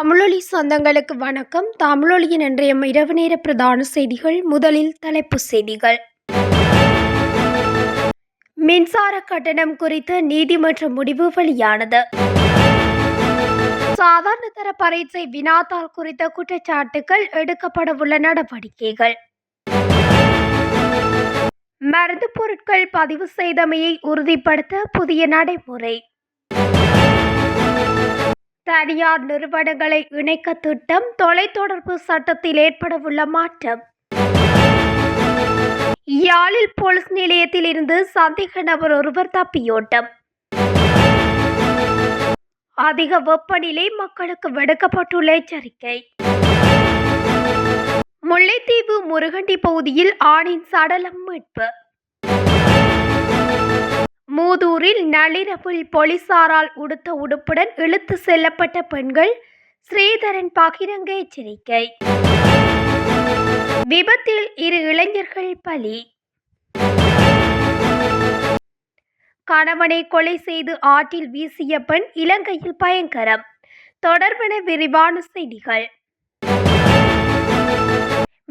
தமிழொலி சொந்தங்களுக்கு வணக்கம். தமிழொலியின் இன்றைய இரவு நேர பிரதான செய்திகள் முதலில் தலைப்புச் செய்திகள். மின்சார கட்டணம் குறித்த நீதிமன்ற முடிவு வெளியானது. சாதாரண தர பரீட்சை வினாத்தாள் குறித்த குற்றச்சாட்டுகள் எடுக்கப்படவுள்ள நடவடிக்கைகள். மருந்து பொருட்கள் பதிவு செய்தமையை உறுதிப்படுத்த புதிய நடைமுறை. தனியார் நிறுவனங்களை இணைக்க திட்டம் தொலைத்தொடர்பு சட்டத்தில் ஏற்படவுள்ள மாற்றம். யாழில் போலீஸ் நிலையத்தில் இருந்து சந்தேக நபர் ஒருவர் தப்பியோட்டம். அதிக வெப்பநிலை மக்களுக்கு விடுக்கப்பட்டுள்ள எச்சரிக்கை. முல்லைத்தீவு முருகண்டி பகுதியில் ஆணின் சடலம் மீட்பு. மூதூரில் நள்ளிரவில் போலீசாரால் உடுத்த உடுப்புடன் இழுத்து செல்லப்பட்ட பெண்கள் ஸ்ரீதரன் பகிரங்க எச்சரிக்கை. விபத்தில் இரு இளைஞர்கள் பலி. கணவனை கொலை செய்து ஆற்றில் வீசிய பெண் இலங்கையில் பயங்கரம். தொடர்பென விரிவான செய்திகள்.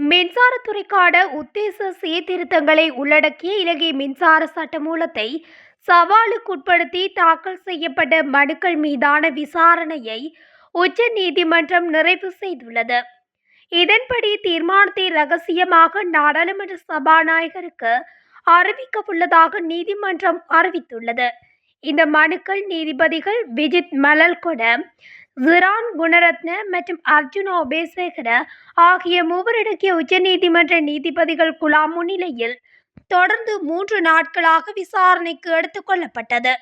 மின்சாரத்துறைக்கான உத்தேச சீர்திருத்தங்களை உள்ளடக்கிய இலங்கை மின்சார சட்டமூலத்தை சவாலுக்குட்படுத்தி தாக்கல் செய்யப்பட்ட மனுக்கள் மீதான விசாரணையை உச்ச நீதிமன்றம் நிறைவு செய்துள்ளது. இதன்படி தீர்மானத்தை ரகசியமாக நாடாளுமன்ற சபாநாயகருக்கு அறிவிக்க உள்ளதாக நீதிமன்றம் அறிவித்துள்ளது. இந்த மனுக்கள் நீதிபதிகள் விஜித் மலல்கொட ஜிரான் குணரத்ன மற்றும் அர்ஜுன் ஒபேசேகர ஆகிய மூவரடங்கிய உச்சநீதிமன்ற நீதிபதிகள் குழா முன்னிலையில் தொடர்ந்து மூன்று நாட்களாக விசாரணைக்கு எடுத்துக்கொள்ளப்பட்டது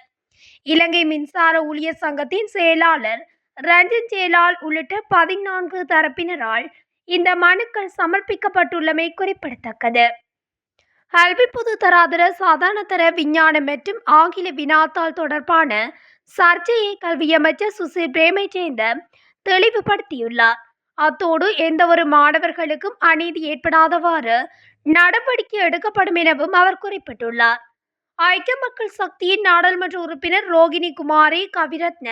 இலங்கை மின்சார ஊழியர் சங்கத்தின் செயலாளர் ரஞ்சன் ஜெயலால் உள்ளிட்ட பதினான்கு தரப்பினரால் இந்த மனுக்கள் சமர்ப்பிக்கப்பட்டுள்ளமை குறிப்பிடத்தக்கது. கல்வி பொது தராதர சாதாரண தர விஞ்ஞானம் மற்றும் ஆங்கில வினாத்தாள் தொடர்பான சர்ச்சையை கல்வி அமைச்சர் சுசில் சேர்ந்த தெளிவுபடுத்தியுள்ளார். அத்தோடு எந்தவொரு மாணவர்களுக்கும் அநீதி ஏற்படாதவாறு நடவடிக்கை எடுக்கப்படும் எனவும் அவர் குறிப்பிட்டுள்ளார். ஐக்கிய மக்கள் சக்தியின் நாடாளுமன்ற உறுப்பினர் ரோகிணி குமாரி கவிரத்ன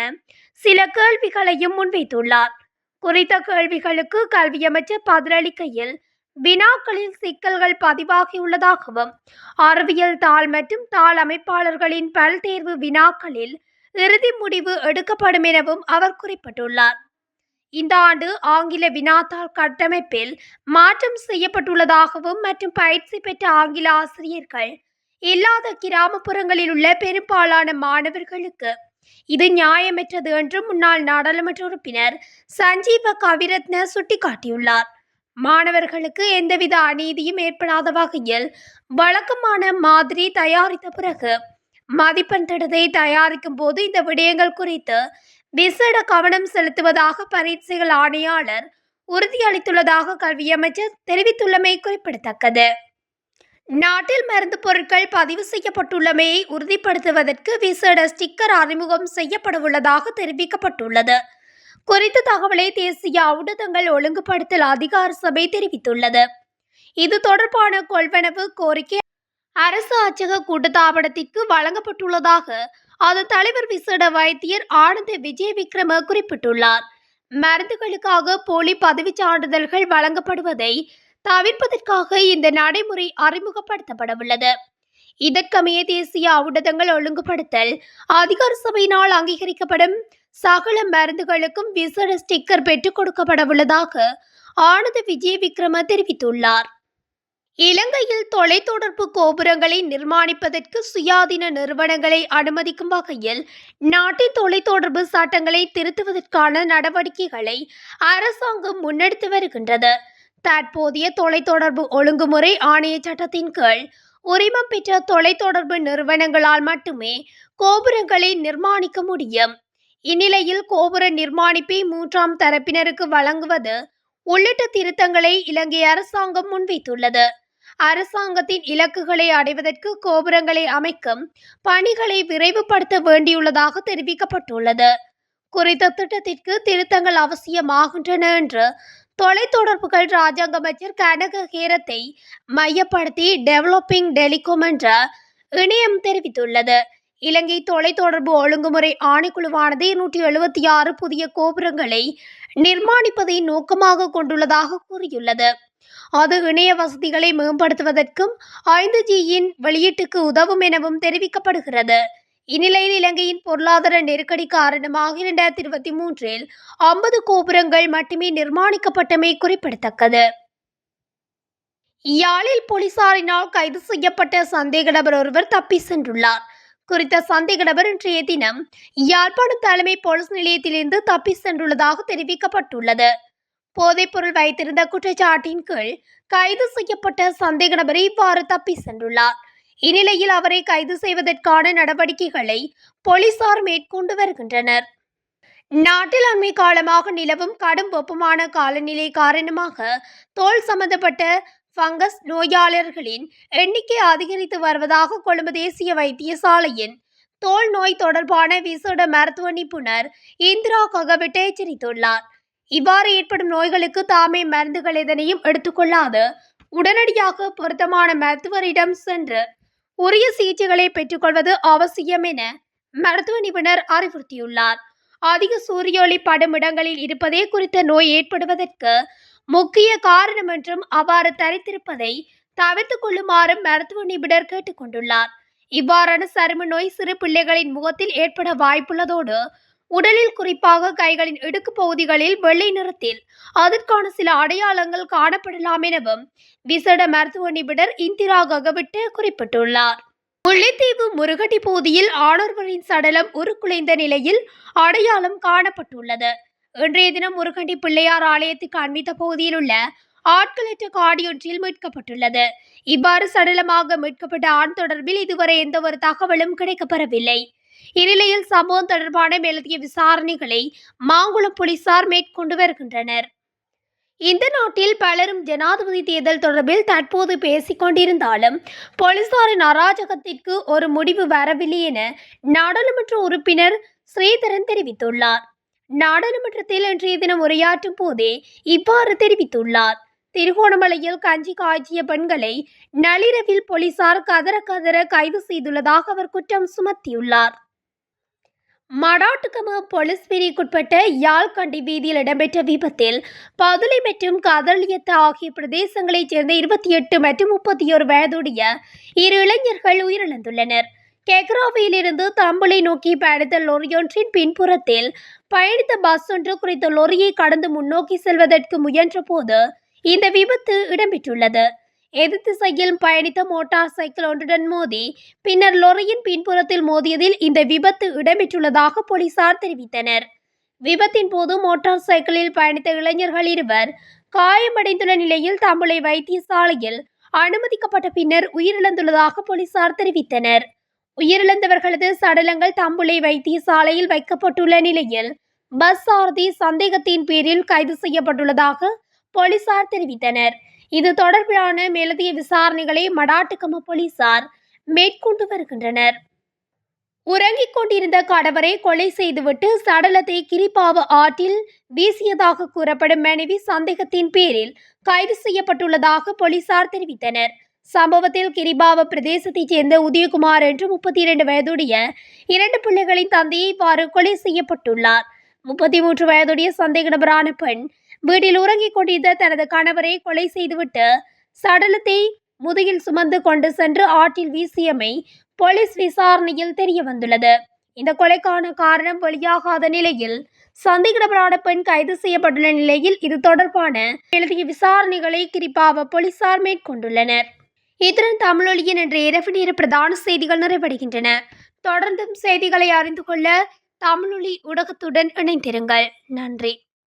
சில கேள்விகளையும் முன்வைத்துள்ளார். குறித்த கேள்விகளுக்கு கல்வி அமைச்சர் பதிலளிக்கையில் வினாக்களில் சிக்கல்கள் பதிவாகியுள்ளதாகவும் அறிவியல் தாள் மற்றும் தாள் அமைப்பாளர்களின் பல்தேர்வு வினாக்களில் இறுதி முடிவு எடுக்கப்படும் எனவும் அவர் குறிப்பிட்டுள்ளார். இந்த ஆண்டு ஆங்கில வினாத்தாள் கட்டமைப்பில் மாற்றம் செய்யப்பட்டுள்ளதாகவும் மற்றும் பயிற்சி பெற்ற ஆங்கில ஆசிரியர்கள் இல்லாத கிராமப்புறங்களில் உள்ள பெரும்பாலான மாணவர்களுக்கு இது நியாயமற்றது என்று முன்னாள் நாடாளுமன்ற உறுப்பினர் சஞ்சீவ கவிரத்ன சுட்டிக்காட்டியுள்ளார். மாணவர்களுக்கு எந்தவித அநீதியும் ஏற்படாத வகையில் வழக்கமான மாதிரி தயாரித்த பிறகு மதிப்பெண் திட்டத்தை தயாரிக்கும் போது இந்த விடயங்கள் குறித்து விசேட கவனம் செலுத்துவதாக பரீட்சைகள் ஆணையாளர் உறுதியளித்துள்ளதாக கல்வி அமைச்சர் தெரிவித்துள்ளமை குறிப்பிடத்தக்கது. நாட்டில் மருந்து பொருட்கள் பதிவு செய்யப்பட்டுள்ளமையை உறுதிப்படுத்துவதற்கு விசேட ஸ்டிக்கர் அறிமுகம் செய்யப்படவுள்ளதாக தெரிவிக்கப்பட்டுள்ளது. குறித்த தகவலை தேசிய ஊடகங்கள் ஒழுங்குபடுத்தல் அதிகார சபை தெரிவித்துள்ளது. இது தொடர்பான கொள்வனவு கோரிக்கை அரசு அச்சக கூட்டத்தாபனத்திற்கு வழங்கப்பட்டுள்ளதாக அதன் தலைவர் விசேட வைத்தியர் ஆனந்த விஜய விக்ரம குறிப்பிட்டுள்ளார். மருந்துகளுக்காக போலி பதவிச் சான்றிதழ்கள் வழங்கப்படுவதை தவிர்ப்பதற்காக இந்த நடைமுறை அறிமுகப்படுத்தப்படவுள்ளது. இதற்கமைய தேசிய ஊடகங்கள் ஒழுங்குபடுத்தல் அதிகார சபையினால் அங்கீகரிக்கப்படும் சகல மருந்துகளுக்கும் விசேட ஸ்டிக்கர் பெற்றுக் கொடுக்கப்படவுள்ளதாக ஆனந்த விஜய விக்ரம தெரிவித்துள்ளார். இலங்கையில் தொலைத்தொடர்பு கோபுரங்களை நிர்மாணிப்பதற்கு சுயாதீன நிறுவனங்களை அனுமதிக்கும் வகையில் நாட்டின் தொலைத்தொடர்பு சட்டங்களை திருத்துவதற்கான நடவடிக்கைகளை அரசாங்கம் முன்னெடுத்து வருகின்றது. தற்போதைய தொலைத்தொடர்பு ஒழுங்குமுறை ஆணைய சட்டத்தின் கீழ் உரிமம் பெற்ற தொலைத்தொடர்பு நிறுவனங்களால் மட்டுமே கோபுரங்களை நிர்மாணிக்க முடியும். இந்நிலையில் கோபுர நிர்மாணிப்பை மூன்றாம் தரப்பினருக்கு வழங்குவது உள்ளிட்ட திருத்தங்களை இலங்கை அரசாங்கம் முன்வைத்துள்ளது. அரசாங்கத்தின் இலக்குகளை அடைவதற்கு கோபுரங்களை அமைக்கும் பணிகளை விரைவுபடுத்த வேண்டியுள்ளதாக தெரிவிக்கப்பட்டுள்ளது. குறித்த திட்டத்திற்கு திருத்தங்கள் அவசியமாகின்றன என்று தொலைத்தொடர்புகள் ராஜாங்க அமைச்சர் கனக ஹேரத்தை மையப்படுத்தி டெவலப்பிங் டெலிகாம் என்ற இணையம் தெரிவித்துள்ளது. இலங்கை தொலைத்தொடர்பு ஒழுங்குமுறை ஆணைக்குழுவானது நூற்றி எழுபத்தி ஆறு புதிய கோபுரங்களை நிர்மாணிப்பதை நோக்கமாக கொண்டுள்ளதாக கூறியுள்ளது. அது இணைய வசதிகளை மேம்படுத்துவதற்கும் ஐந்து ஜியின் வெளியீட்டுக்கு உதவும் எனவும் தெரிவிக்கப்படுகிறது. இந்நிலையில் இலங்கையின் பொருளாதார நெருக்கடி காரணமாக இரண்டாயிரத்தி இருபத்தி மூன்றில் ஐம்பது கோபுரங்கள் மட்டுமே நிர்மாணிக்கப்பட்டமை குறிப்பிடத்தக்கது. யாழில் போலீசாரினால் கைது செய்யப்பட்ட சந்தேக நபர் ஒருவர் தப்பி சென்றுள்ளார். குறித்த சந்தேக நபர் இன்றைய தினம் யாழ்ப்பாணம் தலைமை போலீஸ் நிலையத்திலிருந்து தப்பி சென்றுள்ளதாக தெரிவிக்கப்பட்டுள்ளது. போதைப்பொருள் வைத்திருந்த குற்றச்சாட்டின் கீழ் கைது செய்யப்பட்ட சந்தேக நபர் இவ்வாறு தப்பி சென்றுள்ளார். இந்நிலையில் அவரை கைது செய்வதற்கான நடவடிக்கைகளை போலீசார் மேற்கொண்டு வருகின்றனர். நாட்டில் அண்மை காலமாக நிலவும் கடும் வெப்பமான காலநிலை காரணமாக தோல் சம்பந்தப்பட்ட ஃபங்கஸ் நோயாளர்களின் எண்ணிக்கை அதிகரித்து வருவதாக கொழும்பு தேசிய வைத்தியசாலையின் தோல் நோய் தொடர்பான விசேட மருத்துவ நிபுணர் இந்திரா ககவிட்டை எச்சரித்துள்ளார். இவ்வாறு ஏற்படும் நோய்களுக்கு தாமே மருந்துகள் எதனையும் எடுத்துக்கொள்ளாது. உடனடியாக பொருத்தமான மருத்துவரிடம் சென்று உரிய சிகிச்சைகளை பெற்றுக்கொள்வது அவசியம் என மருத்துவ நிபுணர் அறிவுறுத்தியுள்ளார். அதிக சூரிய ஒளி படும் இடங்களில் இருப்பதே குறித்த நோய் ஏற்படுவதற்கு முக்கிய காரணம் என்றும் அவ்வாறு தரித்திருப்பதை தவிர்த்து கொள்ளுமாறும் மருத்துவ நிபுணர் கேட்டுக்கொண்டுள்ளார். இவ்வாறான சரும நோய் சிறு பிள்ளைகளின் முகத்தில் ஏற்பட வாய்ப்புள்ளதோடு உடலில் குறிப்பாக கைகளின் இடுக்கு பகுதிகளில் வெள்ளை நிறத்தில். அதற்கான சில அடையாளங்கள் காணப்படலாம் எனவும் விசேட மருத்துவ நிபுணர் இந்திரா ககவிட்டு குறிப்பிட்டுள்ளார். முல்லைத்தீவு முருகட்டி பகுதியில் ஆணொருவரின் சடலம் உருக்குலைந்த நிலையில் அடையாளம் காணப்பட்டுள்ளது. இன்றைய தினம் முருகண்டி பிள்ளையார் ஆலயத்துக்கு அண்மித்த பகுதியில் உள்ள ஆட்களற்ற காடியொன்றில் மீட்கப்பட்டுள்ளது. இவ்வாறு சடலமாக மீட்கப்பட்ட ஆண் தொடர்பில் இதுவரை எந்த ஒரு தகவலும் கிடைக்கப்பெறவில்லை. இந்நிலையில் சம்பவம் தொடர்பான மேலதிக விசாரணைகளை மாங்குளம் போலீசார் மேற்கொண்டு வருகின்றனர். இந்த நாட்டில் பலரும் ஜனாதிபதி தேர்தல் தொடர்பில் தற்போது பேசிக் கொண்டிருந்தாலும் போலீசாரின் அராஜகத்திற்கு ஒரு முடிவு வரவில்லை என நாடாளுமன்ற உறுப்பினர் ஸ்ரீதரன் தெரிவித்துள்ளார். நாடாளுமன்றத்தில் இன்றைய தினம் உரையாற்றும் போதே இவ்வாறு தெரிவித்துள்ளார். திருகோணமலையில் கஞ்சி காய்ச்சிய பெண்களை நள்ளிரவில் போலீசார் கதற கதற கைது செய்துள்ளதாக அவர் குற்றம் சுமத்தியுள்ளார். மடாட்டுக்கம போலீஸ் பிரிவுக்குட்பட்ட யாழ்கண்டி வீதியில் இடம்பெற்ற விபத்தில் பதுளை மற்றும் கதலியத்த ஆகிய பிரதேசங்களைச் சேர்ந்த இருபத்தி எட்டு மற்றும் முப்பத்தி ஒரு வயதுடைய இரு இளைஞர்கள் உயிரிழந்துள்ளனர். கெக்ராவியிலிருந்து தம்பளை நோக்கி பயணித்த லொரியொன்றின் பின்புறத்தில் பயணித்த பஸ் ஒன்று குறித்த லொரியை கடந்து முன்னோக்கி செல்வதற்கு முயன்றபோது இந்த விபத்து இடம்பெற்றுள்ளது. எதிர் திசையில் பயணித்த மோட்டார் சைக்கிள் ஒன்றுடன் மோதி பின்னர் லொரியின் பின்புறத்தில் மோதியதில் இந்த விபத்து இடம்பெற்றுள்ளதாக போலீசார் தெரிவித்தனர். விபத்தின் போது மோட்டார் சைக்கிளில் பயணித்த இளைஞர்கள் இருவர் காயமடைந்துள்ள நிலையில் தம்பளை வைத்தியசாலையில் அனுமதிக்கப்பட்ட பின்னர் உயிரிழந்துள்ளதாக போலீசார் தெரிவித்தனர். உயிரிழந்தவர்களது சடலங்கள் தம்புளை வைத்தியசாலையில் வைக்கப்பட்டுள்ள நிலையில் பஸ் சாரதி சந்தேகத்தின் பேரில் கைது செய்யப்பட்டுள்ளதாக போலீசார் தெரிவித்தனர். இது தொடர்பிலான மேலதிக விசாரணைகளை மடாட்டுக்கம போலீசார் மேற்கொண்டு வருகின்றனர். உறங்கிக் கொண்டிருந்த கணவரை கொலை செய்துவிட்டு சடலத்தை கிரிபாவ ஆற்றில் வீசியதாக கூறப்படும் மனைவி சந்தேகத்தின் பேரில் கைது செய்யப்பட்டுள்ளதாக போலீசார் தெரிவித்தனர். சம்பவத்தில் கிரிபாவ பிரதேசத்தைச் சேர்ந்த உதயகுமார் என்று முப்பத்தி இரண்டு வயதுடைய இரண்டு பிள்ளைகளின் தந்தையை இவ்வாறு கொலை செய்யப்பட்டுள்ளார். முப்பத்தி மூன்று வயதுடைய சந்தேக நபரான பெண் வீட்டில் உறங்கிக் கொண்டிருந்த தனது கணவரை கொலை செய்துவிட்டு சடலத்தை முதுகில் சுமந்து கொண்டு சென்று ஆற்றில் வீசியமை போலீஸ் விசாரணையில் தெரிய வந்துள்ளது இந்த கொலைக்கான காரணம் வெளியாகாத நிலையில் சந்தேகிடப்படாத பெண் கைது செய்யப்பட்டுள்ள நிலையில் இது தொடர்பான எழுதிய விசாரணைகளை கிரிப்பாவ போலீசார் மேற்கொண்டுள்ளனர். இத்துடன் தமிழொலியின் என்ற இரவு நேர பிரதான செய்திகள் நிறைவடைகின்றன. தொடர்ந்தும் செய்திகளை அறிந்து கொள்ள தமிழொலி ஊடகத்துடன் இணைந்திருங்கள். நன்றி.